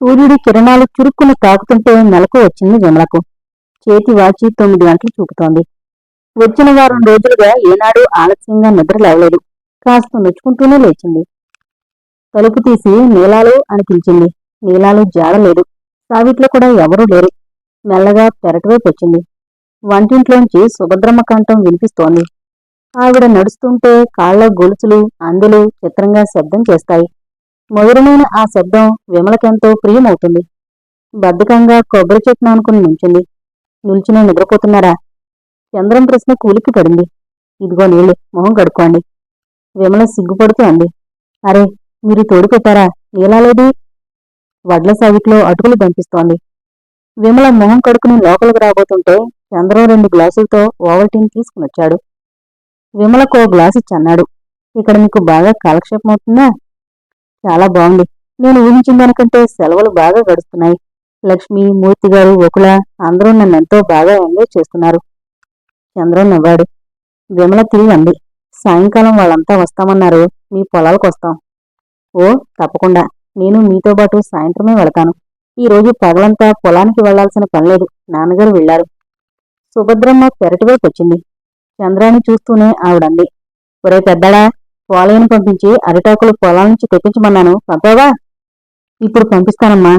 సూర్యుడి కిరణాలు చురుక్కున తాకుతుంటే మెలకు వచ్చింది విమలకు. చేతి వాచి తొమ్మిది గంటలు చూపుతోంది. వచ్చిన వారం రోజులుగా ఏనాడు ఆలస్యంగా నిద్ర లేవలేదు. కాస్త నొచ్చుకుంటూనే లేచింది. తలుపు తీసి నీలాలు అని పిలిచింది. నీలాలు జాడలేదు సావిట్లో కూడా ఎవరూ లేరు. మెల్లగా పెరటివైపు వచ్చింది. వంటింట్లోంచి సుభద్రమ్మ కంఠం వినిపిస్తోంది. ఆవిడ నడుస్తుంటే కాళ్ళ గొలుసులు అందులు చిత్రంగా శబ్దం చేస్తాయి. మధురమైన ఆ శబ్దం విమలకెంతో ప్రియమవుతుంది. బద్ధకంగా కొబ్బరి చెట్టు అనుకుని నించుంది. నిల్చుని నిద్రపోతున్నారా? చంద్రం ప్రశ్న కూలికి పడింది. ఇదిగో నీళ్ళు మొహం కడుక్కోండి. విమల సిగ్గుపడుతూ అంది. అరే మీరు తోడు పెట్టారా? నీలాలేది వడ్ల సావిట్లో అటుకులు పంపిస్తోంది విమల మొహం కడుకుని లోపలికి రాబోతుంటే చంద్రం రెండు గ్లాసులతో ఓవల్టీన్ తీసుకునొచ్చాడు. విమలకు ఓ గ్లాసు ఇచ్చన్నాడు ఇక్కడ మీకు బాగా కాలక్షేపం అవుతుందా చాలా బాగుంది. నేను ఊహించిన దానికంటే సెలవులు బాగా గడుస్తున్నాయి. లక్ష్మి మూర్తి గారు ఒకల అందరూ నన్ను ఎంతో బాగా ఎంజాయ్ చేస్తున్నారు. చంద్రం నవ్వాడు. విమల తిరిగి అంది. సాయంకాలం వాళ్ళంతా వస్తామన్నారు. మీ పొలాలకు వస్తాం. ఓ తప్పకుండా. నేను మీతో పాటు సాయంత్రమే వెళతాను. ఈరోజు పగలంతా పొలానికి వెళ్ళాల్సిన పనిలేదు నాన్నగారు వెళ్ళారు సుభద్రమ్మ పెరటివైపు వచ్చింది. చంద్రాన్ని చూస్తూనే ఆవిడంది. ఒరే పెద్దడా పోలయ్యను పంపించి అరిటాకులు పొలాల నుంచి తెప్పించమన్నాను. పంపావా ఇప్పుడు పంపిస్తానమ్మా.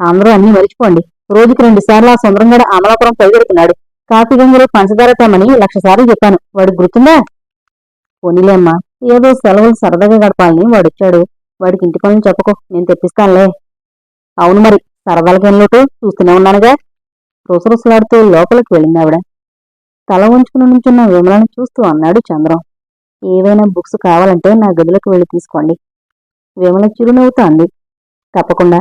అందరూ అన్ని మరిచిపోండి. రోజుకి రెండు సార్లు ఆ సుందరంగడ అమలాపురం పైగెడుతున్నాడు కాఫీ గంగలో పంచదార తెమ్మని లక్ష సార్లు చెప్పాను. వాడికి గుర్తుందా? పోనీలేమ్మా ఏదో సెలవులు సరదాగా గడపాలని వాడొచ్చాడు. వాడికి ఇంటి పనులు చెప్పకు. నేను తెప్పిస్తానులే. అవును మరి. సరదాలకేం లోటు? చూస్తూనే ఉన్నానుగా. రుసరుసలాడుతూ లోపలికి వెళ్ళింది ఆవిడ. తల ఉంచుకుని నుంచున్న విమలను చూస్తూ అన్నాడు చంద్రం. ఏవైనా బుక్స్ కావాలంటే నా గదిలోకి వెళ్ళి తీసుకోండి. విమల చిరునవ్వుతో అంది తప్పకుండా.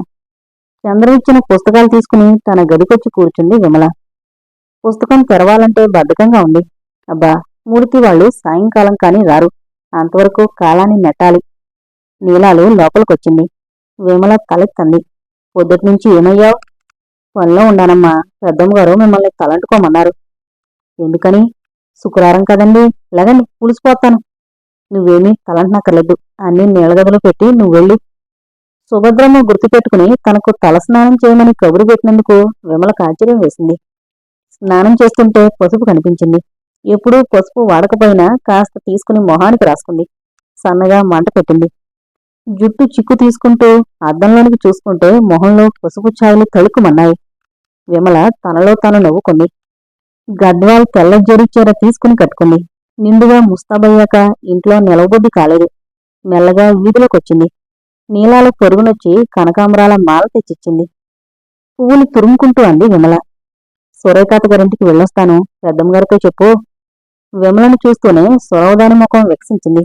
చంద్రం ఇచ్చిన పుస్తకాలు తీసుకుని తన గదికొచ్చి కూర్చుంది విమల. పుస్తకం తెరవాలంటే బద్ధకంగా ఉంది. అబ్బా మూర్తి వాళ్ళు సాయంకాలం కానీ రారు. అంతవరకు కాలాన్ని నెట్టాలి. నీలాలు లోపలికొచ్చింది. విమల తలెత్తంది పొద్దుటి నుంచి ఏమయ్యావు? పనిలో ఉండానమ్మా. పెద్దమ్మ గారు మిమ్మల్ని తలంటుకోమన్నారు. ఎందుకని? శుక్రవారం కదండి. లేదండి పులిసిపోతాను. నువ్వేమీ తలంటనక్కర్లేదు. అన్నీ నీళ్ళగదిలో పెట్టి నువ్వు వెళ్ళి సుభద్రమ్మ గుర్తుపెట్టుకుని తనకు తలస్నానం చేయమని కబురు పెట్టినందుకు విమలకు ఆశ్చర్యం వేసింది. స్నానం చేస్తుంటే పసుపు కనిపించింది. ఎప్పుడూ పసుపు వాడకపోయినా కాస్త తీసుకుని మొహానికి రాసుకుంది. సన్నగా మంట పెట్టింది. జుట్టు చిక్కు తీసుకుంటూ అద్దంలోనికి చూసుకుంటే మొహంలో పసుపు ఛాయలు తళుకుమన్నాయి విమల తనలో తాను నవ్వుకుంది. గద్వాల్ తెల్ల జరి చీర తీసుకుని కట్టుకుంది. నిండుగా ముస్తాబయ్యాక ఇంట్లో నిలవబుద్ధి కాలేదు. మెల్లగా వీధిలోకొచ్చింది. నీలాల పొరుగునొచ్చి కనకాంబరాల మాల తెచ్చిచ్చింది. పువ్వులు తురుముకుంటూ అంది విమల. సురేఖాత గారింటికి వెళ్ళొస్తాను. పెద్దమ్మగారితో చెప్పు. విమలను చూస్తూనే సురవదాని ముఖం వికసించింది.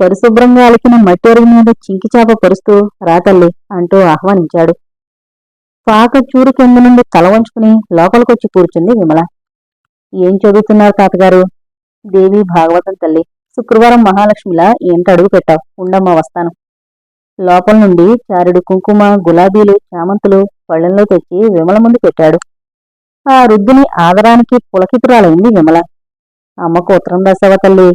పరిశుభ్రంగా అలికిన మట్టి అరుగు మీద చింకిచాప పరుస్తూ రాతల్లి అంటూ ఆహ్వానించాడు. పాక చూరు కింద నుండి తల వంచుకుని లోపలికొచ్చి కూర్చుంది విమల. ఏం చదువుతున్నారు తాతగారు? దేవి భాగవతం తల్లి శుక్రవారం మహాలక్ష్మిలా ఏంటి అడుగు పెట్టావు? ఉండమ్మా వస్తాను. లోపల నుండి చారుడు కుంకుమ గులాబీలు చామంతులు పళ్ళెంలో తెచ్చి విమల ముందు పెట్టాడు. ఆ రుద్దుని ఆదరానికి పులకితురాలైంది విమల. అమ్మకు ఉత్తరం రాసావా తల్లి?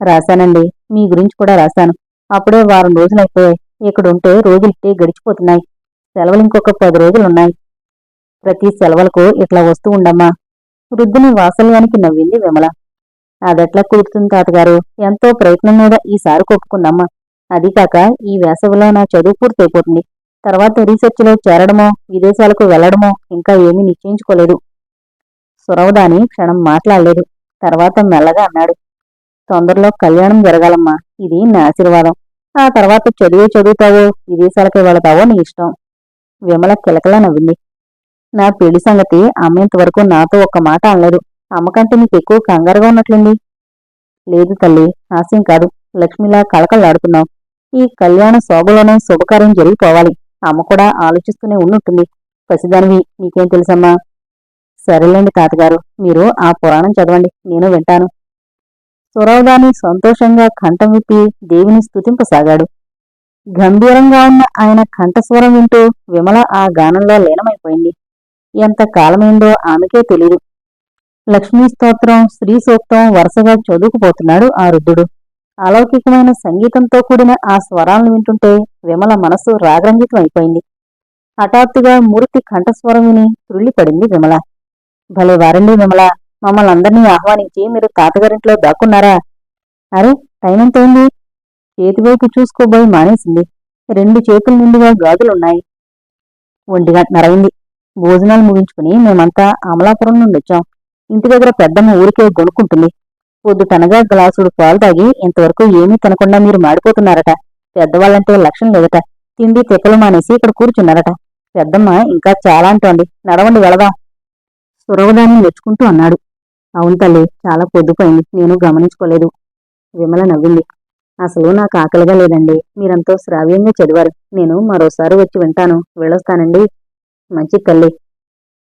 రాశానండి. మీ గురించి కూడా రాశాను. అప్పుడే వారం రోజులైపోయాయి. ఇక్కడుంటే రోజులిట్టే గడిచిపోతున్నాయి. సెలవులు ఇంకొక పది రోజులున్నాయి. ప్రతి సెలవులకు ఇట్లా వస్తూ ఉండమ్మా. వృద్ధుని వాసల్యానికి నవ్వింది విమల. అదెట్లా కుదురుతుంది తాతగారు? ఎంతో ప్రయత్నం మీద ఈసారి కొట్టుకుందమ్మా అది కాక ఈ వేసవిలో నా చదువు పూర్తయిపోతుంది. తర్వాత రీసెర్చ్లో చేరడమో విదేశాలకు వెళ్ళడమో ఇంకా ఏమీ నిశ్చయించుకోలేదు. సురవదాని క్షణం మాట్లాడలేదు. తర్వాత మెల్లగా అన్నాడు. తొందరలో కళ్యాణం జరగాలమ్మా. ఇది నా ఆశీర్వాదం. ఆ తర్వాత చదివే చదువుతావో విదేశాలకు వెళతావో నీ ఇష్టం. విమల కిలకలా నవ్వింది. నా పెళ్ళి సంగతి అమ్మేంత వరకు నాతో ఒక్క మాట అనలేదు. అమ్మకంటే నీకు ఎక్కువ కంగారుగా ఉన్నట్లుంది? లేదు తల్లి హాస్యం కాదు. లక్ష్మిలా కళకళలాడుతున్నావు. ఈ కళ్యాణ శోభలోనే శుభకార్యం జరిగిపోవాలి. అమ్మ కూడా ఆలోచిస్తూనే ఉన్నట్టుంది. పసిదానివి నీకేం తెలుసమ్మా? సరేలేండి తాతగారు మీరు ఆ పురాణం చదవండి నేను వింటాను. సురవదాని సంతోషంగా కంఠం విప్పి దేవిని స్తుతింపసాగాడు. గంభీరంగా ఉన్న ఆయన కంఠస్వరం వింటూ విమల ఆ గానంలో లీనమైపోయింది. ఎంత కాలమైందో ఆమెకే తెలియదు లక్ష్మీ స్తోత్రం శ్రీ సూక్తం వరుసగా చదువుకుపోతున్నాడు ఆ రుద్రుడు అలౌకికమైన సంగీతంతో కూడిన ఆ స్వరాలను వింటుంటే విమల మనసు రాగరంజితం అయిపోయింది హఠాత్తుగా మూర్తి కంఠస్వరం విని తుళ్ళిపడింది విమల. భలే వారండి విమల మమ్మల్ని అందరినీ ఆహ్వానించి మీరు తాతగారింట్లో దాక్కున్నారా? అరే టైం ఎంతైంది చేతివైపు చూసుకోబోయి మానేసింది. రెండు చేతుల నిండుగా గాజులున్నాయి. ఒంటి నరైంది భోజనాలు ముగించుకుని మేమంతా అమలాపురం నుండి వచ్చాం ఇంటి దగ్గర పెద్దమ్మ ఊరికే గొనుక్కుంటుంది పొద్దుటనగా గ్లాసుడు పాలు తాగి ఇంతవరకు ఏమీ తినకుండా మీరు మాడిపోతున్నారట. పెద్దవాళ్ళంటే లక్ష్యం లేదట. తిండి తిప్పలు మానేసి ఇక్కడ కూర్చున్నారట. పెద్దమ్మ ఇంకా చాలా అంటోంది నడవండి వెళదాం. సురవదాన్ని మెచ్చుకుంటూ అన్నాడు. అవును తల్లి చాలా పొద్దుపోయింది. నేను గమనించుకోలేదు. విమల నవ్వింది. అసలు నాకు ఆకలిగా లేదండి. మీరంతో శ్రావ్యంగా చదివారు. నేను మరోసారి వచ్చి వింటాను. వెళ్ళొస్తానండి. మంచి తల్లి.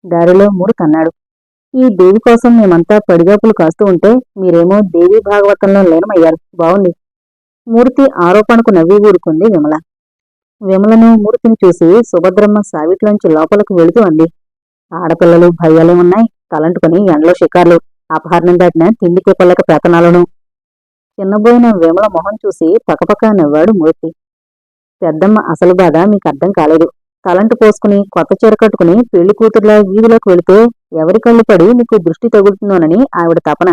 దారిలో మూడు తన్నాడు. ఈ దేవి కోసం మేమంతా పడిగాపులు కాస్తూ ఉంటే మీరేమో దేవి భాగవతంలో లీనమయ్యారు. బావుంది. మూర్తి ఆరోపణకు నవ్వి ఊరుకుంది విమల. విమలను మూర్తిని చూసి సుభద్రమ్మ సావిట్లోంచి లోపలికి వెళుతూ అంది. ఆడపిల్లలు భయాలు ఉన్నాయి. తలంటుకుని ఎండలో షికార్లు అపహరణం దాటిన తిండి తిప్పలక ప్రతనాలను. చిన్నబోయిన విమల మొహం చూసి పకపక నవ్వాడు మూర్తి. పెద్దమ్మ అసలు బాధ మీకు అర్థం కాలేదు. తలంటు పోసుకుని కొత్త చీర కట్టుకుని పెళ్ళి కూతుర్లా వీధిలోకి వెళితే ఎవరి కళ్ళు పడి మీకు దృష్టి తగులుతుందోనని ఆవిడ తపన.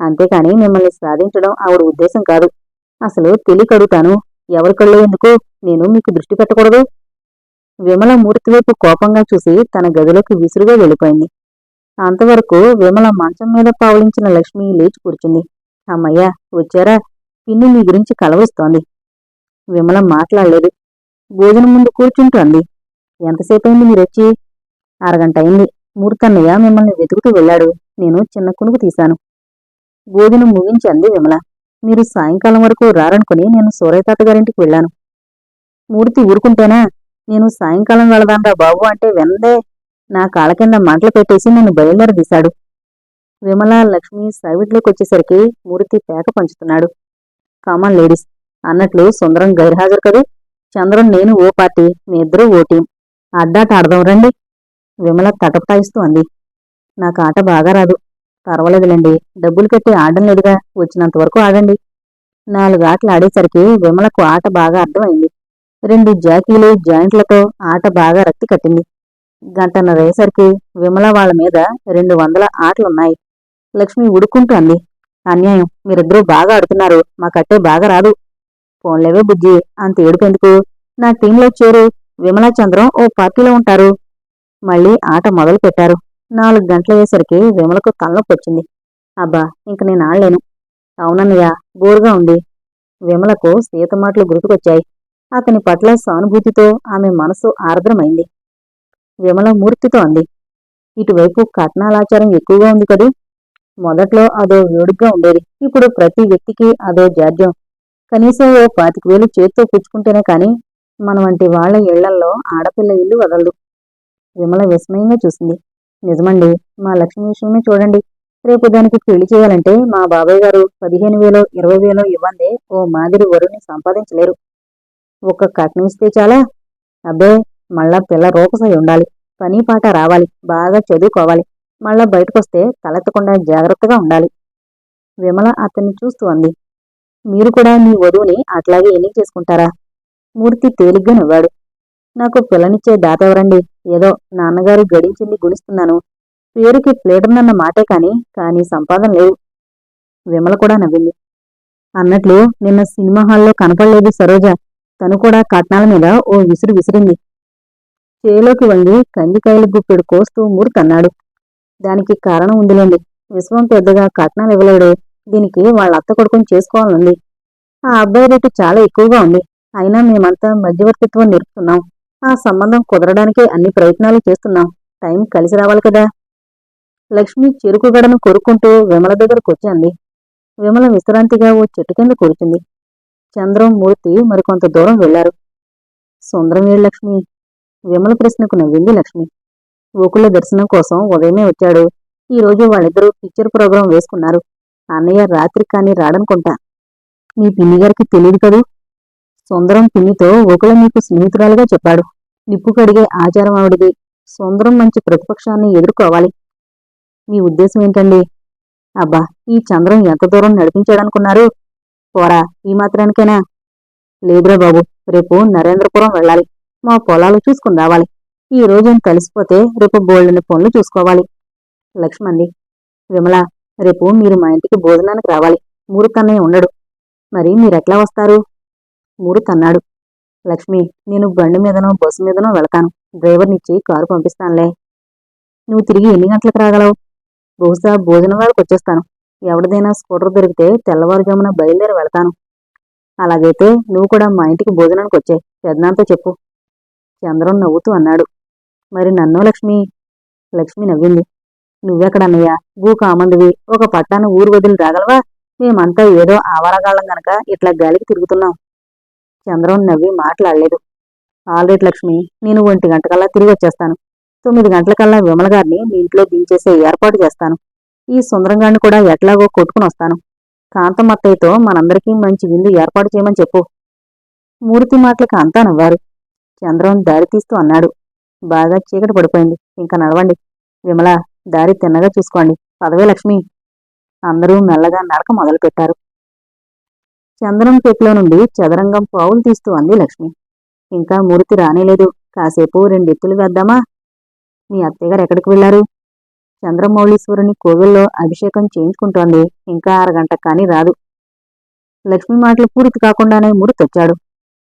అంతేకాని మిమ్మల్ని సాధించడం ఆవిడ ఉద్దేశం కాదు. అసలు తెలియకడుగుతాను ఎవరి కళ్ళు ఎందుకు? నేను మీకు దృష్టి పెట్టకూడదు. విమల మూర్తి వైపు కోపంగా చూసి తన గదిలోకి విసురుగా వెళ్ళిపోయింది. అంతవరకు విమల మంచం మీద పావులించిన లక్ష్మి లేచి కూర్చుంది. అమ్మయ్యా వచ్చారా? పిన్ని మీ గురించి కలవస్తోంది విమల మాట్లాడలేదు. భోజనం ముందు కూర్చుంటూ అంది ఎంతసేపు అయింది మీరొచ్చి? అరగంట అయింది. మూర్తన్నయ్య మిమ్మల్ని వెతుకుతూ వెళ్ళాడు. నేను చిన్న కునుకు తీశాను. భోజనం ముగించి అంది విమల. మీరు సాయంకాలం వరకు రారనుకుని నేను సూరయ్య తాత గారింటికి వెళ్ళాను. మూర్తి ఊరుకుంటేనా? నేను సాయంకాలం వెళదాంరా బాబు అంటే వెందే నా కాళ్ళ కింద మంటలు పెట్టేసి నన్ను బయలుదేరదీశాడు. విమల లక్ష్మి సైవిట్లోకి వచ్చేసరికి మూర్తి పేక పంచుతున్నాడు. కామన్ లేడీస్ అన్నట్లు సుందరం గైర్హాజరు కదూ? చంద్రం నేను ఓ పార్టీ మీ ఇద్దరూ ఓ టీం. అడ్డాట ఆడదాం రండి. విమల తటపటాయిస్తూ అంది నాకు ఆట బాగా రాదు. పర్వాలేదులేండి. డబ్బులు కట్టి ఆడడం లేదుగా. వచ్చినంత వరకు ఆడండి. నాలుగు ఆటలు ఆడేసరికి విమలకు ఆట బాగా అర్థమైంది. రెండు జాకీలు జాయింట్లతో ఆట బాగా రక్తి కట్టింది. గంటన్నర అయ్యేసరికి విమల వాళ్ళ మీద రెండు వందల ఆటలున్నాయి. లక్ష్మి ఉడుకుంటూ అంది. అన్యాయం. మీరిద్దరూ బాగా ఆడుతున్నారు. మా కట్టే బాగా రాదు. ఫోన్లేవే బుజ్జి. అంత ఏడుపెందుకు? నా టీంలో చేరు. విమలాచంద్రం ఓ పార్టీలో ఉంటారు. మళ్ళీ ఆట మొదలు పెట్టారు. నాలుగు గంటలయ్యేసరికి విమలకు తలనొప్పి వచ్చింది అబ్బా ఇంక నేను ఆడలేను. అవునన్నయ్య బోరుగా ఉంది. విమలకు సీత మాటలు గుర్తుకొచ్చాయి. అతని పట్ల సానుభూతితో ఆమె మనసు ఆర్ద్రమైంది. విమల మూర్తితో అంది. ఇటువైపు కట్నాలాచారం ఎక్కువగా ఉంది కదూ? మొదట్లో అదో వేడుగ్గా ఉండేది. ఇప్పుడు ప్రతి వ్యక్తికి అదో జాడ్యం. కనీసం ఓ పాతిక వేలు చేత్తో పుచ్చుకుంటేనే కానీ మన వంటి వాళ్ళ ఇళ్ళల్లో ఆడపిల్ల ఇల్లు వదలదు. విమల విస్మయంగా చూసింది. నిజమండి మా లక్ష్మి విషయమే చూడండి. రేపు దానికి పెళ్ళి చేయాలంటే మా బాబాయ్ గారు పదిహేను వేలో ఇరవై వేలో ఇవ్వందే ఓ మాదిరి వరుని సంపాదించలేరు. ఒక్క కట్నం ఇస్తే చాలా? అబ్బే మళ్ళా పిల్ల రూపసై ఉండాలి. పని పాట రావాలి బాగా చదువుకోవాలి. మళ్ళా బయటకొస్తే తలెత్తకుండా జాగ్రత్తగా ఉండాలి. విమల అతన్ని చూస్తూ అంది. మీరు కూడా మీ వధువుని అట్లాగే ఎన్ని చేసుకుంటారా? మూర్తి తేలిగ్గా నవ్వాడు నాకు పిల్లనిచ్చే దాతవరండి ఏదో నాన్నగారు గడించింది గుణిస్తున్నాను. పేరుకి ప్లేటర్నన్న మాటే కాని కానీ సంపాదన లేవు. విమల కూడా నవ్వింది. అన్నట్లు నిన్న సినిమా హాల్లో కనపడలేదు సరోజ. తను కూడా కట్నాల మీద ఓ విసురు విసిరింది. చేలోకి వంగి కందికాయలు గుప్పెడు కోస్తూ మూర్తన్నాడు దానికి కారణం ఉందిలేండి. విశ్వం పెద్దగా కట్నాలు ఇవ్వలేడు. దీనికి వాళ్ళ అత్త కొడుకుని చేసుకోవాలనుంది. ఆ అబ్బాయి రేటు చాలా ఎక్కువగా ఉంది. అయినా మేమంతా మధ్యవర్తిత్వం నేర్పుతున్నాం. ఆ సంబంధం కుదరడానికే అన్ని ప్రయత్నాలు చేస్తున్నాం. టైం కలిసి రావాలి కదా. లక్ష్మి చెరుకు గడను కొరుక్కుంటూ విమల దగ్గరకు వచ్చింది. విమల విశ్రాంతిగా ఓ చెట్టు కింద కూర్చుంది. చంద్రం మూర్తి మరికొంత దూరం వెళ్ళారు. సుందరం ఏడు లక్ష్మి విమల ప్రశ్నకు నవ్వింది లక్ష్మి. గోకుల దర్శనం కోసం ఉదయమే వచ్చాడు. ఈ రోజు వాళ్ళిద్దరూ పిక్చర్ ప్రోగ్రాం వేసుకున్నారు. అన్నయ్య రాత్రి కానీ రాడనుకుంటా. మీ పిన్నిగారికి తెలియదు కదూ? సుందరం పిన్నితో ఒకళ్ళు మీకు స్నేహితురాలుగా చెప్పాడు. నిప్పు కడిగే ఆచారం ఆవిడిది. సుందరం మంచి ప్రతిపక్షాన్ని ఎదుర్కోవాలి. మీ ఉద్దేశం ఏంటండి? అబ్బా ఈ చంద్రం ఎంత దూరం నడిపించాడనుకున్నారు? పోరా ఈ మాత్రానికైనా? లేదురా బాబు రేపు నరేంద్రపురం వెళ్ళాలి. మా పొలాలు చూసుకుని రావాలి. ఈ రోజు కలిసిపోతే రేపు బోల్డెని పనులు చూసుకోవాలి. లక్ష్మణి విమల రేపు మీరు మా ఇంటికి భోజనానికి రావాలి. మూరుతన్నయ్య ఉండడు. మరి మీరెట్లా వస్తారు? మూరుతన్నాడు లక్ష్మి నేను బండి మీదనో బస్సు మీదనో వెళతాను. డ్రైవర్నిచ్చి కారు పంపిస్తానులే. నువ్వు తిరిగి ఎన్ని గంటలకు రాగలవు? బహుశా భోజనం వేళకు వచ్చేస్తాను. ఎవరిదైనా స్కూటర్ దొరికితే తెల్లవారుజామున బయలుదేరి వెళతాను. అలాగైతే నువ్వు కూడా మా ఇంటికి భోజనానికి వచ్చే. పెద్దనాంతో చెప్పు. చంద్రం నవ్వుతూ అన్నాడు. మరి నన్ను లక్ష్మి? లక్ష్మి నవ్వింది. నువ్వెక్కడన్నయ్య? భూ కామందివి ఒక పట్టాన ఊరు వదిలి రాగలవా? మేమంతా ఏదో ఆవారగాళ్ళం గనక ఇట్లా గాలికి తిరుగుతున్నాం. చంద్రం నవ్వి మాట్లాడలేదు. ఆల్రెడీ లక్ష్మి నేను ఒంటి గంటకల్లా తిరిగి వచ్చేస్తాను. తొమ్మిది గంటలకల్లా విమల గారిని మీ ఇంట్లో దించేసే ఏర్పాటు చేస్తాను. ఈ సుందరంగాన్ని కూడా ఎట్లాగో కొట్టుకుని వస్తాను. కాంతమత్తయ్యతో మనందరికీ మంచి విందు ఏర్పాటు చేయమని చెప్పు. మూర్తి మాటలకు అంతా నవ్వారు. చంద్రం దారి తీస్తూ అన్నాడు. బాగా చీకటి పడిపోయింది. ఇంకా నడవండి. విమల దారి తిన్నగా చూసుకోండి. పదవే లక్ష్మి. అందరూ మెల్లగా నడక మొదలుపెట్టారు. చంద్రం కేక్లో నుండి చదరంగం పావులు తీస్తూ అంది లక్ష్మి. ఇంకా మూర్తి రానేలేదు. కాసేపు రెండెత్తులు వేద్దామా? మీ అత్తయ్యగారు ఎక్కడికి వెళ్ళారు చంద్రమౌళీశ్వరుని కోవిల్లో అభిషేకం చేయించుకుంటోంది. ఇంకా అరగంట కానీ రాదు. లక్ష్మి మాటలు పూర్తి కాకుండానే మురితొచ్చాడు.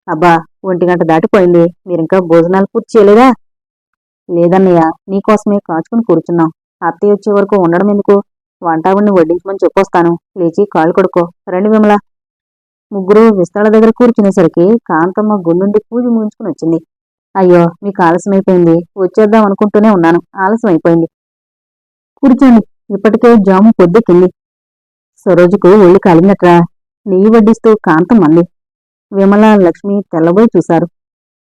అబ్బా ఒంటి గంట దాటిపోయింది. మీరింకా భోజనాలు పూర్తి చేయలేదా? లేదన్నయ్య నీకోసమే కాచుకుని కూర్చున్నాం. అత్తయ్య వచ్చే వరకు ఉండడం ఎందుకు? వంటావిడిని వడ్డించమని చెప్పొస్తాను. లేచి కాళ్ళు కొడుకో రండి విమల. ముగ్గురు విస్తాల దగ్గర కూర్చునేసరికి కాంతమ్మ గుండుండి పూజ ముగించుకుని వచ్చింది. అయ్యో మీకు ఆలస్యం అయిపోయింది. వచ్చేద్దాం అనుకుంటూనే ఉన్నాను. ఆలస్యం అయిపోయింది. కూర్చోండి. ఇప్పటికే జాము పొద్దెక్కింది. సరోజుకు ఒళ్ళు కాలినట్రా నెయ్యి వడ్డిస్తూ కాంతం అంది. విమల లక్ష్మి తెల్లబోయి చూశారు.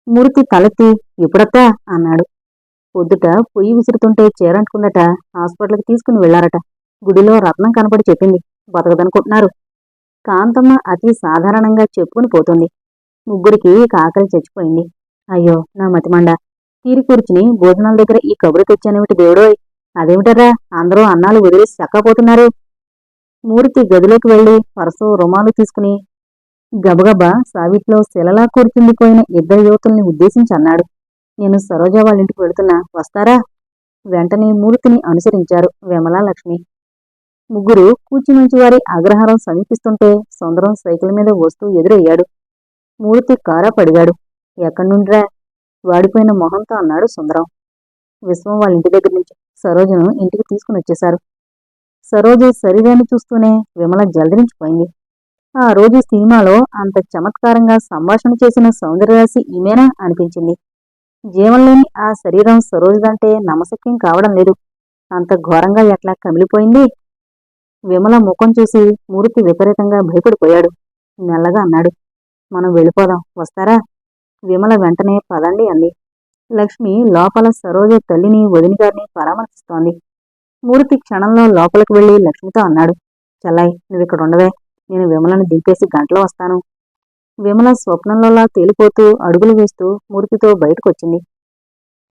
మూర్తి తలెత్తి ఇప్పుడత్తా అన్నాడు. పొద్దుట పొయ్యి విసురుతుంటే చేరంటుకుందట హాస్పిటల్కి తీసుకుని వెళ్ళారట. గుడిలో రత్నం కనపడి చెప్పింది. బతకదనుకుంటున్నారు. కాంతమ్మ అతి సాధారణంగా చెప్పుకుని పోతుంది. ముగ్గురికి కాకలి చచ్చిపోయింది. అయ్యో నా మతిమండ. తీరి కూర్చుని భోజనాల దగ్గర ఈ కబురు తెచ్చానేమిటి దేవుడోయ్? అదేమిటరా అందరూ అన్నాలు వదిలేసి చక్కపోతున్నారు. మూర్తి గదిలోకి వెళ్ళి పరసు రుమాలు తీసుకుని గబగబా సావిట్లో శిలలా కూర్చుండిపోయిన ఇద్దరు యువతుల్ని ఉద్దేశించి అన్నాడు. నేను సరోజ వాళ్ళ ఇంటికి వెళుతున్నా. వస్తారా? వెంటనే మూర్తిని అనుసరించారు విమలా లక్ష్మి ముగ్గురు కూచిమంచి వారి అగ్రహారం సమీపిస్తుంటే సుందరం సైకిల్ మీద వస్తూ ఎదురయ్యాడు. మూర్తి కారా పడిగాడు ఎక్కడి నుండిరా? వాడిపోయిన మొహంతో అన్నాడు సుందరం. విశ్వం వాళ్ళ ఇంటి దగ్గర నుంచి సరోజను ఇంటికి తీసుకుని వచ్చేశారు. సరోజ శరీరాన్ని చూస్తూనే విమల జలదరించిపోయింది. ఆ రోజు సినిమాలో అంత చమత్కారంగా సంభాషణ చేసిన సౌందర్యరాశి ఈమెనా అనిపించింది. జీవంలోని ఆ శరీరం సరోజదంటే నమసక్యం కావడం లేదు. అంత ఘోరంగా ఎట్లా కమిలిపోయింది? విమల ముఖం చూసి మూర్తి విపరీతంగా భయపడిపోయాడు. మెల్లగా అన్నాడు మనం వెళ్ళిపోదాం. వస్తారా? విమల వెంటనే పదండి అంది. లక్ష్మి లోపల సరోజ తల్లిని వదిని గారిని పరామర్శిస్తోంది. మూర్తి క్షణంలో లోపలికి వెళ్ళి లక్ష్మితో అన్నాడు చల్లాయ్ నువ్విక్కడ ఉండవే. నేను విమలను దింపేసి గంటలో వస్తాను. విమల స్వప్నంలోలా తేలిపోతూ అడుగులు వేస్తూ మూర్తితో బయటకొచ్చింది.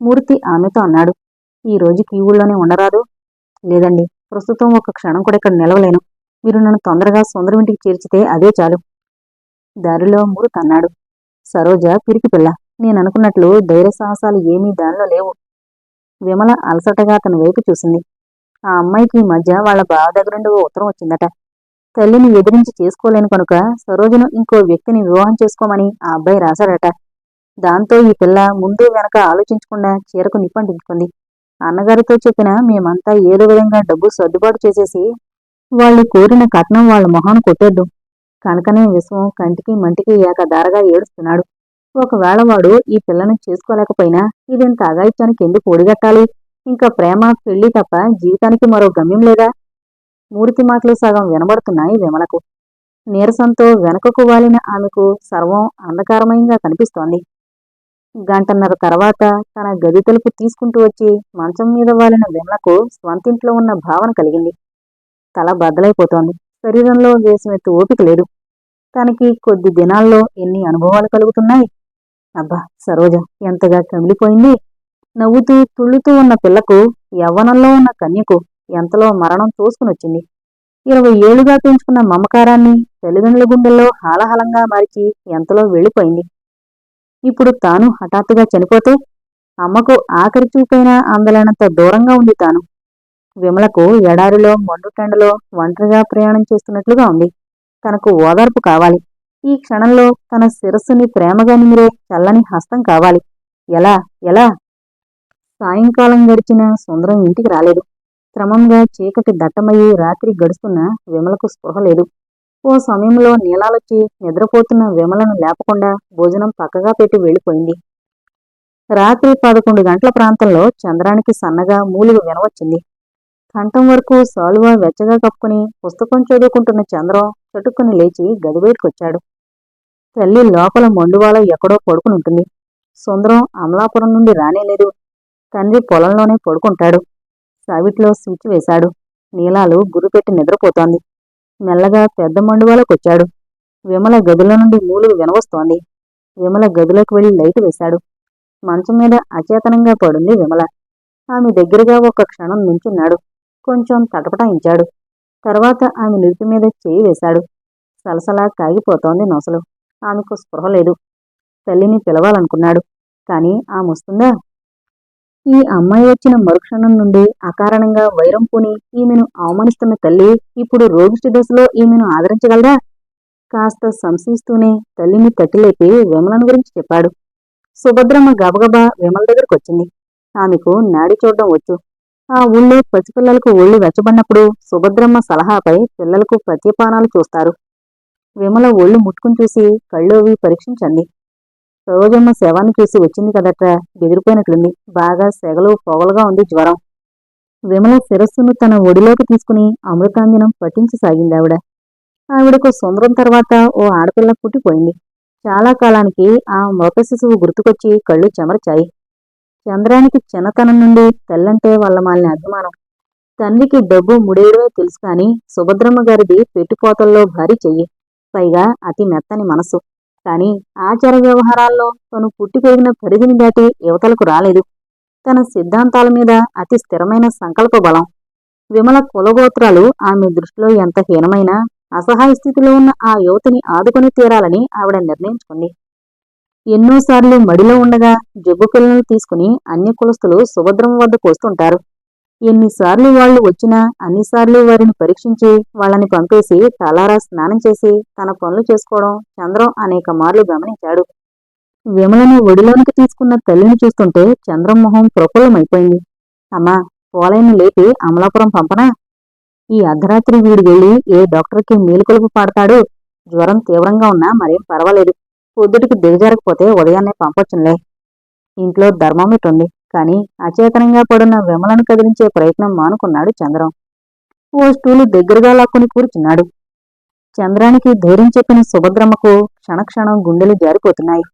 మూర్తి ఆమెతో అన్నాడు ఈ రోజుకి ఊళ్ళోనే ఉండరాదు. లేదండి ప్రస్తుతం ఒక క్షణం కూడా ఇక్కడ నిలవలేను. మీరు నన్ను తొందరగా సుందరం ఇంటికి చేర్చితే అదే చాలు. దారిలో మూర్తి తన్నాడు సరోజ పిరికి పిల్ల నేను అనుకున్నట్లు ధైర్య సాహసాలు ఏమీ దానిలో లేవు. విమల అలసటగా అతని వైపు చూసింది. ఆ అమ్మాయికి ఈ మధ్య వాళ్ళ బావ దగ్గరుండి ఓ ఉత్తరం వచ్చిందట. తల్లిని ఎదిరించి చేసుకోలేను కనుక సరోజను ఇంకో వ్యక్తిని వివాహం చేసుకోమని ఆ అబ్బాయి రాశాడట. దాంతో ఈ పిల్ల ముందు వెనక ఆలోచించకుండా చీరకు నిప్పంటించుకుంది. అన్నగారితో చెప్పిన మేమంతా ఏదో విధంగా డబ్బు సర్దుబాటు చేసేసి వాళ్ళు కోరిన కట్నం వాళ్ళ మొహాన్ని కొట్టేద్దు. కనుకనే విశ్వం కంటికి మంటికి ఏక దారగా ఏడుస్తున్నాడు. ఒకవేళ వాడు ఈ పిల్లను చేసుకోలేకపోయినా ఇదింత అగాయిత్యానికి ఎందుకు ఒడిగట్టాలి? ఇంకా ప్రేమ పెళ్ళి తప్ప జీవితానికి మరో గమ్యం లేదా? మూర్తి మాటలు సగం వినబడుతున్నాయి విమలకు. నీరసంతో వెనకకు వాలిన ఆమెకు సర్వం అంధకారమయంగా కనిపిస్తోంది. గంటన్నర తర్వాత తన గది తలుపు తీసుకుంటూ వచ్చి మంచం మీద వాలిన విమలకు స్వంతింట్లో ఉన్న భావన కలిగింది. తల బద్దలైపోతోంది. శరీరంలో వేసినట్టు ఓపిక లేదు. తనకి కొద్ది దినాల్లో ఎన్ని అనుభవాలు కలుగుతున్నాయి? అబ్బా సరోజ ఎంతగా కమిలిపోయింది. నవ్వుతూ తుళ్ళుతూ ఉన్న పిల్లకు యవ్వనంలో ఉన్న కన్యకు ఎంతలో మరణం తోసుకునొచ్చింది. ఇరవై ఏళ్ళుగా పెంచుకున్న మమకారాన్ని తల్లిదండ్రుల గుండెల్లో హాలహలంగా మార్చి ఎంతలో వెళ్ళిపోయింది. ఇప్పుడు తాను హఠాత్తుగా చనిపోతే అమ్మకు ఆఖరి చూపైనా అందలేనంత దూరంగా ఉంది తాను. విమలకు ఎడారిలో మండుటెండలో ఒంటరిగా ప్రయాణం చేస్తున్నట్లుగా ఉంది. తనకు ఓదార్పు కావాలి. ఈ క్షణంలో తన శిరస్సుని ప్రేమగా నిమిరే చల్లని హస్తం కావాలి. ఎలా ఎలా? సాయంకాలం గడిచిన సుందరం ఇంటికి రాలేదు. క్రమంగా చీకటి దట్టమయ్యి రాత్రి గడుస్తున్న విమలకు స్పృహ లేదు. ఓ సమయంలో నీలాలొచ్చి నిద్రపోతున్న విమలను లేపకుండా భోజనం పక్కగా పెట్టి వెళ్ళిపోయింది. రాత్రి పదకొండు గంటల ప్రాంతంలో చంద్రానికి సన్నగా మూలిగ వినవచ్చింది. కంఠం వరకు సాలువా వెచ్చగా కప్పుకుని పుస్తకం చదువుకుంటున్న చంద్రం చటుక్కుని లేచి గది బయటకొచ్చాడు తల్లి లోపల మండువాల ఎక్కడో పడుకుని ఉంటుంది. సుందరం అమలాపురం నుండి రానేలేదు. తండ్రి పొలంలోనే పడుకుంటాడు. సవిట్లో స్విచ్ వేశాడు. నీలాలు గురిపెట్టి నిద్రపోతోంది. మెల్లగా పెద్ద మండువాలకొచ్చాడు విమల గదిలో నుండి మూలుగు వినవస్తోంది. విమల గదిలోకి వెళ్ళి లైట్ వేశాడు. మంచం మీద అచేతనంగా పడుంది విమల. ఆమె దగ్గరగా ఒక క్షణం నించున్నాడు. కొంచెం తటపటాయించాడు. తర్వాత ఆమె నుదుటి మీద చేయి వేశాడు. సలసలా కాగిపోతోంది నొసలు. ఆమెకు స్పృహ లేదు. తల్లిని పిలవాలనుకున్నాడు. కానీ ఆమె వస్తుందా? ఈ అమ్మాయి వచ్చిన మరుక్షణం నుండి అకారణంగా వైరం పూని ఈమెను అవమానిస్తున్న తల్లి ఇప్పుడు రోగిష్టి దశలో ఈమెను ఆదరించగలరా కాస్త సంశయిస్తూనే తల్లిని తట్టిలేపి విమలను గురించి చెప్పాడు. సుభద్రమ్మ గబగబా విమల దగ్గరకు వచ్చింది. ఆమెకు నాడి చూడడం వచ్చు. ఆ ఊళ్ళో పసిపిల్లలకు ఒళ్ళు వెచ్చబడినప్పుడు సుభద్రమ్మ సలహాపై పిల్లలకు ప్రత్యపానాలు చూస్తారు. విమల ఒళ్ళు ముట్టుకుని చూసి కళ్ళోవి పరీక్షించండి సరోజమ్మ శవాన్ని చూసి వచ్చింది కదట్రా. బెదిరిపోయినట్లుంది. బాగా సెగలు పొగలుగా ఉంది జ్వరం. విమల శిరస్సును తన ఒడిలోకి తీసుకుని అమృతాంజనం పట్టించసాగింది ఆవిడ. ఆవిడకు సుందరం తర్వాత ఓ ఆడపిల్ల పుట్టిపోయింది. చాలా కాలానికి ఆ మృత శిశువు గుర్తుకొచ్చి కళ్ళు చెమరచాయి. చంద్రానికి చిన్నతనం నుండి తెల్లంటే వాళ్ళ మాలిన అభిమానం. తండ్రికి డబ్బు ముడేయడమే తెలుసు కాని సుభద్రమ్మ గారిది పెట్టుపోతల్లో భారీ చెయ్యి. పైగా అతి మెత్తని మనసు. కానీ ఆచార వ్యవహారాల్లో తను పుట్టి పెరిగిన పరిధిని దాటి యువతలకు రాలేదు. తన సిద్ధాంతాల మీద అతి స్థిరమైన సంకల్ప బలం విమల కులగోత్రాలు ఆమె దృష్టిలో ఎంత హీనమైనా అసహాయ స్థితిలో ఉన్న ఆ యువతిని ఆదుకొని తీరాలని ఆవిడ నిర్ణయించుకుంది. ఎన్నోసార్లు మడిలో ఉండగా జబ్బు పిల్లలను తీసుకుని అన్ని కులస్తులు సుభద్రం వద్దకు వస్తుంటారు. ఎన్నిసార్లు వాళ్ళు వచ్చినా అన్నిసార్లు వారిని పరీక్షించి వాళ్ళని పంపేసి తలారా స్నానం చేసి తన పనులు చేసుకోవడం చంద్రం అనేక మార్లు గమనించాడు. విమలను ఒడిలోనికి తీసుకున్న తల్లిని చూస్తుంటే చంద్రం మొహం ప్రఫుల్లమైపోయింది. అమ్మా పోలైన లేపి అమలాపురం పంపనా? ఈ అర్ధరాత్రి వీడి వెళ్ళి ఏ డాక్టర్కి మేలుకొలుపు పాడతాడు? జ్వరం తీవ్రంగా ఉన్నా మరేం పర్వాలేదు. పొద్దుటికి దిగజారకపోతే ఉదయాన్నే పంపొచ్చునులే. ఇంట్లో ధర్మోమీటర్ ఉంది కానీ అచేతనంగా పడున్న విమలను కదిలించే ప్రయత్నం మానుకున్నాడు చంద్రం. ఓ స్టూలు దగ్గరగా లాక్కుని కూర్చున్నాడు. చంద్రానికి ధైర్యం చెప్పిన సుభద్రమ్మకు క్షణక్షణం గుండెలు జారిపోతున్నాయి.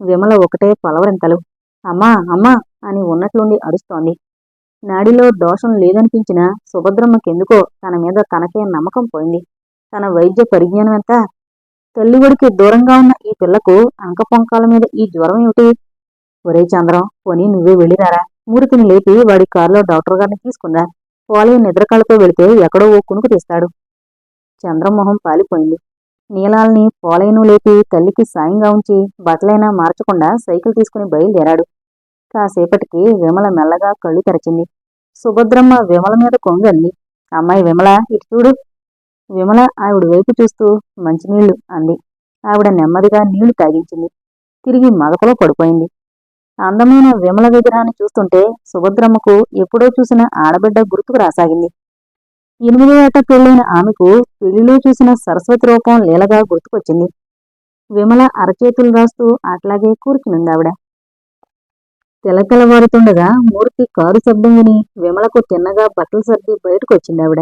విమల ఒకటే పలవరింతలు. అమ్మా అమ్మా అని ఉన్నట్లుండి అరుస్తోంది. నాడిలో దోషం లేదనిపించిన సుభద్రమ్మకెందుకో తన మీద తనకే నమ్మకం పోయింది. తన వైద్య పరిజ్ఞానం ఎంత? తల్లిగుడికి దూరంగా ఉన్న ఈ పిల్లకు అంకపొంకాల మీద ఈ జ్వరం ఏమిటి? ఒరే చంద్రం పోనీ నువ్వే వెళ్ళిరారా? మూర్తిని లేపి వాడి కారులో డాక్టర్ గారిని తీసుకుందా? పోలే నిద్రకాళ్ళతో వెళితే ఎక్కడో ఓ కునుకు తీస్తాడు. చంద్రమోహం పాలిపోయింది. నీలాల్ని పోలైను లేపి తల్లికి సాయంగా ఉంచి బట్టలైనా మార్చకుండా సైకిల్ తీసుకుని బయలుదేరాడు. కాసేపటికి విమల మెల్లగా కళ్ళు తెరచింది. సుభద్రమ్మ విమల మీద కొంగంది. అమ్మాయి విమల ఇటు చూడు. విమల ఆవిడ వైపు చూస్తూ మంచినీళ్ళు అంది. ఆవిడ నెమ్మదిగా నీళ్ళు తాగించింది. తిరిగి మగపలో పడిపోయింది. అందమైన విమల విగ్రహాన్ని చూస్తుంటే సుభద్రమ్మకు ఎప్పుడో చూసిన ఆడబిడ్డ గుర్తుకు రాసాగింది. ఎనిమిదో ఏట పెళ్ళైన ఆమెకు పెళ్ళిలో చూసిన సరస్వతి రూపం లీలగా గుర్తుకొచ్చింది. విమల అరచేతులు రాస్తూ అట్లాగే కూర్చునుంది ఆవిడ. తెలతెలవారుతుండగా మూర్తి కారు శబ్దం విని విమలకు తిన్నగా బట్టలు సర్ది బయటకు వచ్చింది ఆవిడ.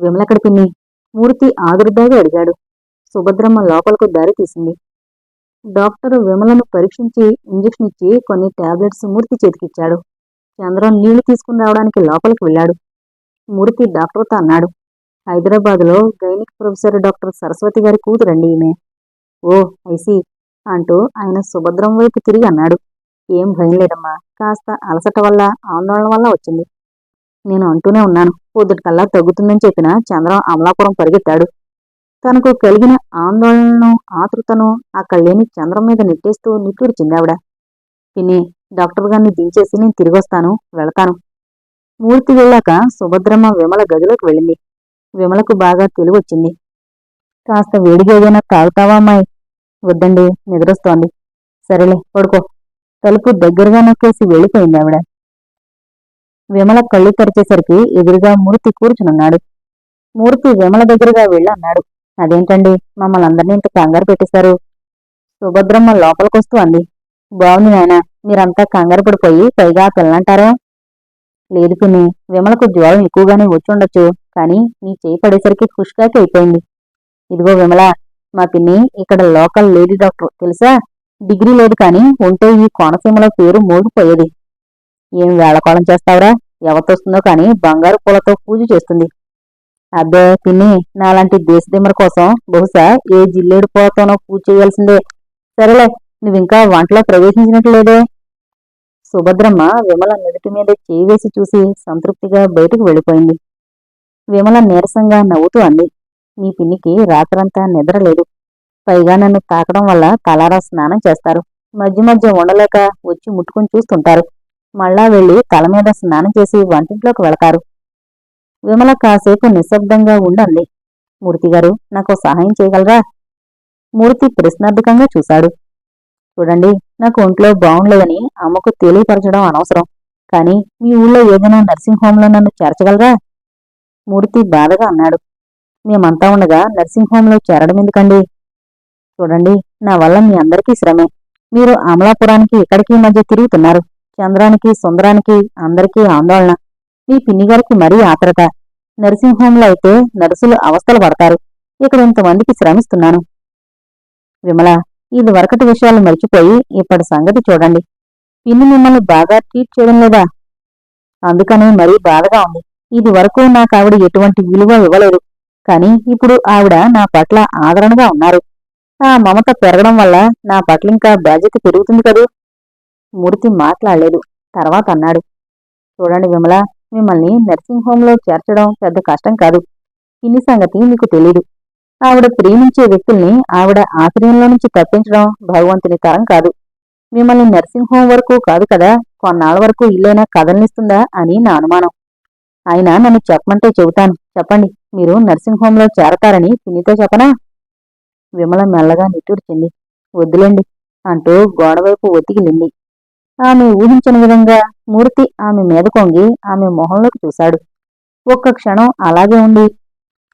విమలకడి పిన్ని? మూర్తి ఆదురుదాగా అడిగాడు. సుభద్రమ్మ లోపలకు దారి తీసింది. డాక్టర్ విమలను పరీక్షించి ఇంజెక్షన్ ఇచ్చి కొన్ని టాబ్లెట్స్ మూర్తి చేతికిచ్చాడు చంద్రం నీళ్ళు తీసుకుని రావడానికి లోపలికి వెళ్ళాడు. మూర్తి డాక్టర్తో అన్నాడు. హైదరాబాద్లో గైనిక్ ప్రొఫెసర్ డాక్టర్ సరస్వతి గారి కూతురండి ఈమె. ఓ ఐసి అంటూ ఆయన సుభద్రం వైపు తిరిగి అన్నాడు. ఏం భయం లేదమ్మా కాస్త అలసట వల్ల ఆందోళన వల్ల వచ్చింది. నేను అంటూనే ఉన్నాను. పొద్దుటికల్లా తగ్గుతుందని చెప్పిన చంద్రం అమలాపురం పరిగెత్తాడు. తనకు కలిగిన ఆందోళనను ఆతృతను అక్కడ లేని చంద్రం మీద నెట్టేస్తూ నిట్టూర్చింది ఆవిడ పిన్ని డాక్టర్ గారిని దించేసి నేను తిరిగొస్తాను వెళతాను. మూర్తి వెళ్ళాక సుభద్రమ్మ విమల గదిలోకి వెళ్ళింది. విమలకు బాగా తెలివొచ్చింది. కాస్త వేడిగా ఏదైనా తాగుతావా అమ్మాయి? వద్దండి నిద్రొస్తోంది. సరేలే పడుకో. తలుపు దగ్గరగా నొక్కేసి వెళ్ళిపోయింది ఆవిడ. విమల కళ్ళు తెరిచేసరికి ఎదురుగా మూర్తి కూర్చునున్నాడు. మూర్తి విమల దగ్గరగా వెళ్ళి అన్నాడు. అదేంటండి? మమ్మల్ని అందరినీ ఇంత కంగారు పెట్టేశారు. సుభద్రమ్మ లోపలికొస్తూ అంది. బాగుంది నాయన మీరంతా కంగారు పడిపోయి పైగా పిల్లంటారా? లేదు పిన్ని విమలకు జ్వరం ఎక్కువగానే వచ్చుండొచ్చు కానీ నీ చేయి పడేసరికి ఖుష్కాకి అయిపోయింది. ఇదిగో విమల మా పిన్ని ఇక్కడ లోకల్ లేడీ డాక్టర్ తెలుసా? డిగ్రీ లేదు కానీ ఉంటే ఈ కోనసీమలో పేరు మోగిపోయేది. ఏం వేళకోళం చేస్తావురా? ఎవతొస్తుందో కానీ బంగారు పూలతో పూజ చేస్తుంది. అబ్బే పిన్ని నాలాంటి దేశదిమ్మర కోసం బహుశా ఏ జిల్లేడు పోతానో పూజ చేయాల్సిందే. సరేలే నువ్వింకా వంటలో ప్రవేశించినట్లేదే. సుభద్రమ్మ విమల నుదుటి మీద చేయి వేసి చూసి సంతృప్తిగా బయటకు వెళ్ళిపోయింది. విమల నీరసంగా నవ్వుతూ అంది మీ పిన్నికి రాత్రంతా నిద్ర లేదు. పైగా నన్ను తాకడం వల్ల తలారా స్నానం చేస్తారు. మధ్య మధ్య ఉండలేక వచ్చి ముట్టుకుని చూస్తుంటారు. మళ్ళా వెళ్ళి తల మీద స్నానం చేసి వంటింట్లోకి వెళతారు. విమల కాసేపు నిశ్శబ్దంగా ఉండంది మూర్తిగారు నాకు సహాయం చేయగలరా? మూర్తి ప్రశ్నార్థకంగా చూశాడు. చూడండి నాకు ఒంట్లో బాగుండలేదని అమ్మకు తెలియపరచడం అనవసరం. కానీ మీ ఊళ్ళో ఏదైనా నర్సింగ్ హోంలో నన్ను చేర్చగలరా? మూర్తి బాధగా అన్నాడు. మేమంతా ఉండగా నర్సింగ్ హోంలో చేరడం ఎందుకండి? చూడండి నా వల్ల మీ అందరికీ శ్రమే. మీరు అమలాపురానికి ఇక్కడికి మధ్య తిరుగుతున్నారు? చంద్రానికి సుందరానికి అందరికీ ఆందోళన. మీ పిన్ని గారికి మరీ ఆత్రత. నర్సింగ్ హోంలో అయితే నర్సులు అవస్థలు పడతారు. ఇక్కడ ఇంతమందికి శ్రమిస్తున్నాను. విమల ఇది వరకటి విషయాలు మర్చిపోయి ఇప్పటి సంగతి చూడండి. పిన్ని మిమ్మల్ని బాగా ట్రీట్ చేయడం లేదా? అందుకనే మరీ బాధగా ఉంది. ఇది వరకు నాకు ఆవిడ ఎటువంటి విలువ ఇవ్వలేదు. కానీ ఇప్పుడు ఆవిడ నా పట్ల ఆదరణగా ఉన్నారు. ఆ మమత పెరగడం వల్ల నా పట్ల ఇంకా బాధ్యత పెరుగుతుంది కదూ? మూర్తి మాట్లాడలేదు. తర్వాత అన్నాడు. చూడండి విమల మిమ్మల్ని నర్సింగ్ హోంలో చేర్చడం పెద్ద కష్టం కాదు. ఇన్ని సంగతి మీకు తెలీదు. ఆవిడ ప్రేమించే వ్యక్తుల్ని ఆవిడ ఆశ్రయంలో నుంచి తప్పించడం భగవంతుని తరం కాదు. మిమ్మల్ని నర్సింగ్ హోం వరకు కాదు కదా కొన్నాళ్ళ వరకు ఇల్లైనా కదలనిస్తుందా అని నా అనుమానం. ఆయన నన్ను చెప్పమంటే చెబుతాను. చెప్పండి మీరు నర్సింగ్ హోంలో చేరతారని పిన్నితో చెప్పనా? విమల మెల్లగా నిట్టూర్చింది. వద్దులేండి అంటూ గోడవైపు ఒతికిలింది ఆమె ఊహించిన విధంగా మూర్తి ఆమె మీద కొంగి ఆమె మొహంలోకి చూశాడు. ఒక్క క్షణం అలాగే ఉండి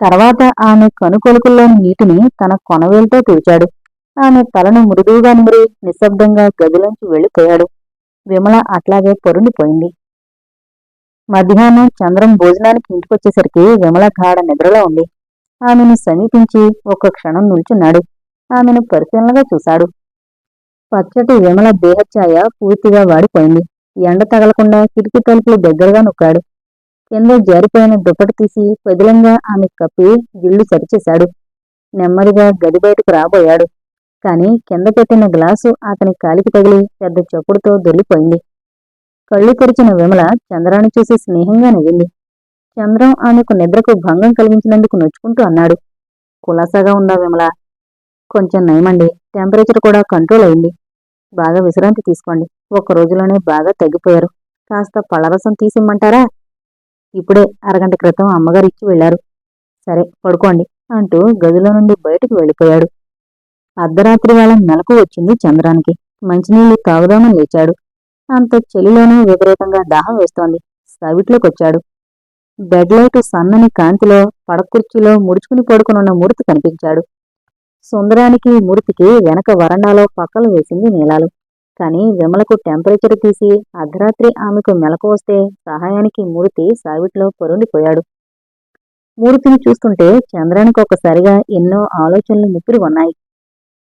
తర్వాత ఆమె కనుకొలుకుల్లోని నీటిని తన కొనవేలుతో తుడిచాడు ఆమె తలను మృదువుగా నిమిరి నిశ్శబ్దంగా గదిలోంచి వెళ్ళిపోయాడు. విమల అట్లాగే పొరుండిపోయింది. మధ్యాహ్నం చంద్రం భోజనానికి ఇంటికొచ్చేసరికి విమల గాఢ నిద్రలో ఉంది. ఆమెను సమీపించి ఒక్క క్షణం నిల్చున్నాడు. ఆమెను పరిశీలనగా చూశాడు. పచ్చటి విమల దేహఛాయ పూర్తిగా వాడిపోయింది. ఎండ తగలకుండా కిటికీ తలుపులు దగ్గరగా నొక్కాడు. కింద జారిపోయిన దుప్పటి తీసి పదిలంగా ఆమె కప్పి గిళ్ళు సరిచేశాడు నెమ్మదిగా గది బయటకు రాబోయాడు. కాని కింద పెట్టిన గ్లాసు అతని కాలికి తగిలి పెద్ద చప్పుడుతో దొరికిపోయింది. కళ్ళు తెరిచిన విమల చంద్రాన్ని చూసి స్నేహంగా నవ్వింది. చంద్రం ఆమెకు నిద్రకు భంగం కలిగించినందుకు నొచ్చుకుంటూ అన్నాడు. కులాసాగా ఉందా విమల? కొంచెం నయమండి. టెంపరేచర్ కూడా కంట్రోల్ అయింది. బాగా విశ్రాంతి తీసుకోండి. ఒక్క రోజులోనే బాగా తగ్గిపోయారు కాస్త పళ్ళరసం తీసిమ్మంటారా? ఇప్పుడే అరగంట క్రితం అమ్మగారు ఇచ్చి వెళ్ళారు సరే పడుకోండి అంటూ గదిలో నుండి బయటకు వెళ్ళిపోయాడు. అర్ధరాత్రి వేళ మెలకు వచ్చింది చంద్రానికి. మంచినీళ్ళు తాగుదామని లేచాడు. అంత చలిలోనూ విపరీతంగా దాహం వేస్తోంది. సవిట్లోకొచ్చాడు. బెడ్లైట్ సన్నని కాంతిలో పడకుర్చీలో ముడుచుకుని పడుకునున్న మూర్తి కనిపించాడు. సుందరానికి మూర్తికి వెనక వరండాలో పక్కలు వేసింది నీలాలు. కాని విమలకు టెంపరేచర్ తీసి అర్ధరాత్రి ఆమెకు మెలకు వస్తే సహాయానికి మూర్తి సావిట్లో పొరుండిపోయాడు. మూర్తిని చూస్తుంటే చంద్రానికి ఒకసారిగా ఎన్నో ఆలోచనలు ముప్పిరి ఉన్నాయి.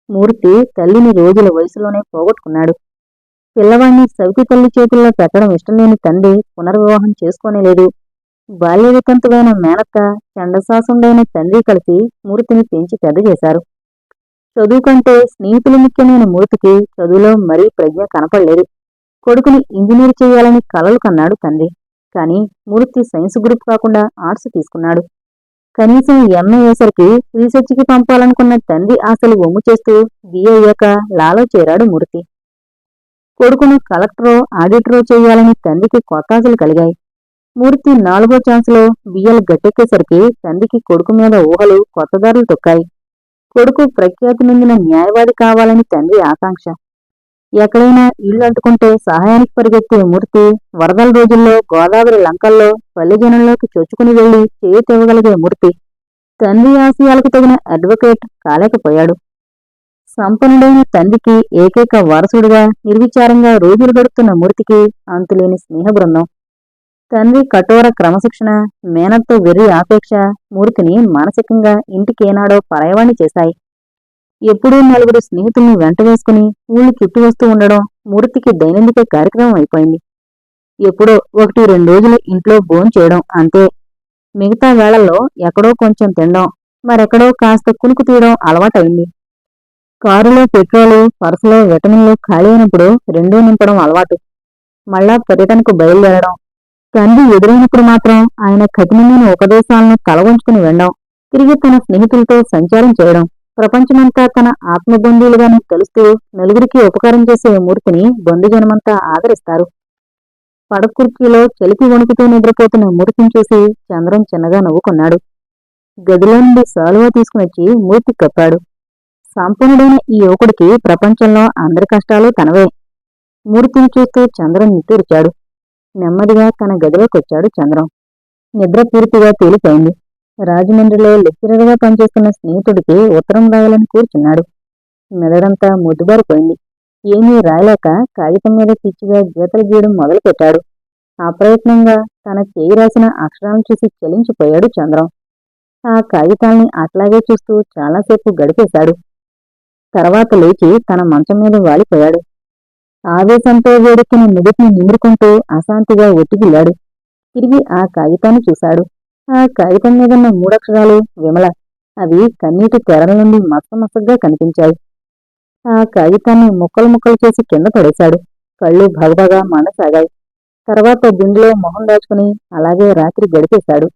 మూర్తి తల్లిని రోజుల వయసులోనే పోగొట్టుకున్నాడు. పిల్లవాణ్ణి సవితి తల్లి చేతుల్లో పెట్టడం ఇష్టం లేని తండ్రి పునర్వివాహం చేసుకోనేలేదు బాల్యవితంతువైన మేనత్త చండశాసుండైన తండ్రి కలిసి మూర్తిని పెంచి పెద్ద చదువుకంటే స్నేహితులు ముఖ్యమైన మూర్తికి చదువులో మరీ ప్రజ్ఞ కనపడలేదు. కొడుకుని ఇంజనీర్ చేయాలని కలలు కన్నాడు తండ్రి. కానీ మూర్తి సైన్స్ గ్రూప్ కాకుండా ఆర్ట్స్ తీసుకున్నాడు. కనీసం ఎంఏ వేసరికి రీసెర్చ్కి పంపాలనుకున్న తండ్రి ఆశలు ఒమ్ము చేస్తూ బిఏ అయ్యాక లాలో చేరాడు మూర్తి. కొడుకును కలెక్టరో ఆడిటరో చేయాలని తండ్రికి కొత్తాశలు కలిగాయి. మూర్తి నాలుగో ఛాన్స్లో బియ్యలు గట్టెక్కేసరికి తండ్రికి కొడుకు మీద ఊహలు కొత్తదారులు తొక్కాయి. కొడుకు ప్రఖ్యాతి చెందిన న్యాయవాది కావాలని తండ్రి ఆకాంక్ష. ఎక్కడైనా ఇల్లు అంటుకుంటే సహాయానికి పరిగెత్తే మూర్తి వరదల రోజుల్లో గోదావరి లంకల్లో పల్లెజనంలోకి చొచ్చుకుని వెళ్ళి చేయి తెవ్వగలిగే మూర్తి తండ్రి ఆశయాలకు తగిన అడ్వకేట్ కాలేకపోయాడు. సంపన్నుడైన తండ్రికి ఏకైక వారసుడిగా నిర్విచారంగా రోజులు గడుపుతున్న మూర్తికి అంతులేని స్నేహ బృందం. తండ్రి కఠోర క్రమశిక్షణ మేనత్తో వెర్రి ఆపేక్ష మూర్తిని మానసికంగా ఇంటికేనాడో పరాయవాణి చేశాయి. ఎప్పుడూ నలుగురు స్నేహితుల్ని వెంట వేసుకుని ఊళ్ళు చుట్టూ వస్తూ ఉండడం మూర్తికి దైనందిక కార్యక్రమం అయిపోయింది. ఎప్పుడో ఒకటి రెండు రోజులు ఇంట్లో భోం చేయడం అంతే. మిగతా వేళల్లో ఎక్కడో కొంచెం తినడం మరెక్కడో కాస్త కునుకు తీయడం అలవాటైంది. కారులో పెట్రోలు పర్సులో విటమిన్లు ఖాళీ అయినప్పుడు రెండూ నింపడం అలవాటు. మళ్ళా పర్యటనకు బయలుదేరడం తండ్రి ఎదురైనప్పుడు మాత్రం ఆయన కఠినమైన ఉపదేశాలను తల వంచుకుని వినడం తిరిగి తన స్నేహితులతో సంచారం చేయడం ప్రపంచమంతా తన ఆత్మబంధువులుగానే తెలుస్తూ నలుగురికి ఉపకారం చేసే మూర్తిని బంధుజనమంతా ఆదరిస్తారు. పడకుర్చీలో చలికి వణుకుతూ నిద్రపోతున్న మూర్తిని చూసి చంద్రం చిన్నగా నవ్వుకున్నాడు. గదిలో నుండి సాలువా తీసుకునొచ్చి మూర్తి కప్పాడు. సంపన్నుడైన ఈ యువకుడికి ప్రపంచంలో అందరి కష్టాలు తనవే. మూర్తిని చూస్తూ చంద్రం నిట్టూర్చాడు. నెమ్మదిగా తన గదిలోకొచ్చాడు చంద్రం. నిద్ర పూర్తిగా తేలిపోయింది. రాజమండ్రిలో లెక్చరర్గా పనిచేస్తున్న స్నేహితుడికి ఉత్తరం రాయాలని కూర్చున్నాడు. మెదడంతా ముద్దుబారిపోయింది. ఏమీ రాయలేక కాగితం మీద పిచ్చిగా గీతలు గీయడం మొదలుపెట్టాడు. అప్రయత్నంగా తన చేయి రాసిన అక్షరాలను చూసి చలించిపోయాడు చంద్రం. ఆ కాగితాల్ని అట్లాగే చూస్తూ చాలాసేపు గడిపేశాడు. తర్వాత లేచి తన మంచం మీద వాలిపోయాడు. ఆవేశంతో వేడుకున్న నుదుటిని నిమురుకుంటూ అశాంతిగా ఒట్టిగిల్లాడు తిరిగి ఆ కాగితాన్ని చూశాడు. ఆ కాగితం మీదున్న మూడక్షరాలు విమల. అవి కన్నీటి తెరల నుండి మసమసగ్గా కనిపించాయి. ఆ కాగితాన్ని ముక్కలు ముక్కలు చేసి కింద పడేశాడు. కళ్ళు భగభగా మండసాగాయి. తర్వాత దిండులో మొహం దాచుకుని అలాగే రాత్రి గడిపేశాడు.